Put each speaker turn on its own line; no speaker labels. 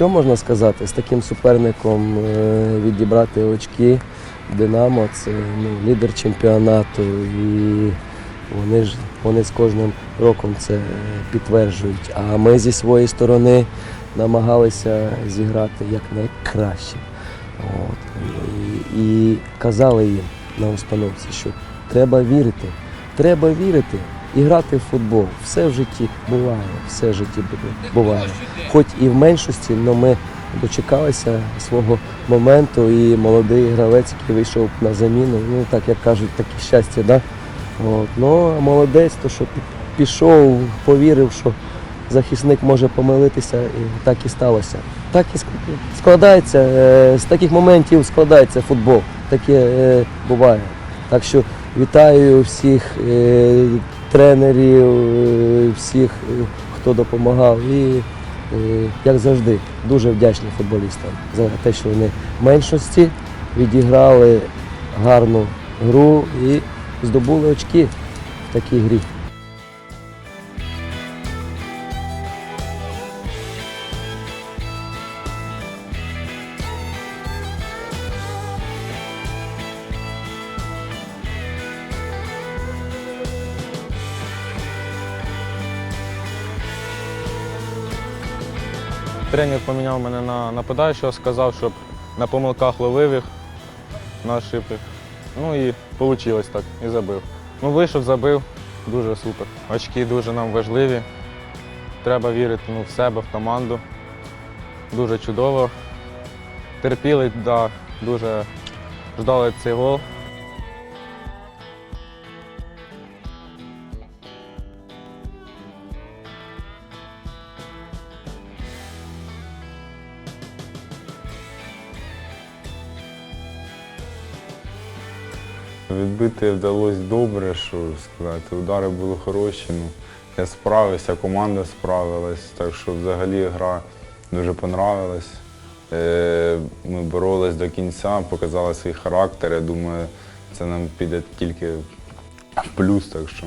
Що можна сказати з таким суперником е, відібрати очки? Динамо це ну, лідер чемпіонату, і вони ж вони з кожним роком це підтверджують. А ми зі своєї сторони намагалися зіграти якнайкраще. От. І, і казали їм на установці, що треба вірити, треба вірити і грати в футбол. Все в житті буває, все в житті буває. Хоч і в меншості, але ми дочекалися свого моменту, і молодий гравець, який вийшов на заміну, ну так як кажуть, таке щастя, да? От. Ну, молодець, то що пішов, повірив, що захисник може помилитися, і так і сталося. Так і складається, е, з таких моментів складається футбол. Таке е, буває. Так що вітаю всіх е, тренерів, всіх, хто допомагав. І, як завжди, дуже вдячний футболістам за те, що вони в меншості відіграли гарну гру і здобули очки в такій грі.
Тренер поміняв мене на нападаючого, сказав, щоб на помилках ловив їх, на ошибках. Ну і вийшло так, і забив. Ну, вийшов, забив, дуже супер. Очки дуже нам важливі. Треба вірити ну, в себе, в команду. Дуже чудово. Терпіли, да, дуже ждали цей гол.
Відбити вдалося добре, що сказати. Удари були хороші. Ну, я справився, команда справилась, так що взагалі гра дуже понравилась. Е, Ми боролись до кінця, показали свій характер. Я думаю, це нам піде тільки в плюс. Так що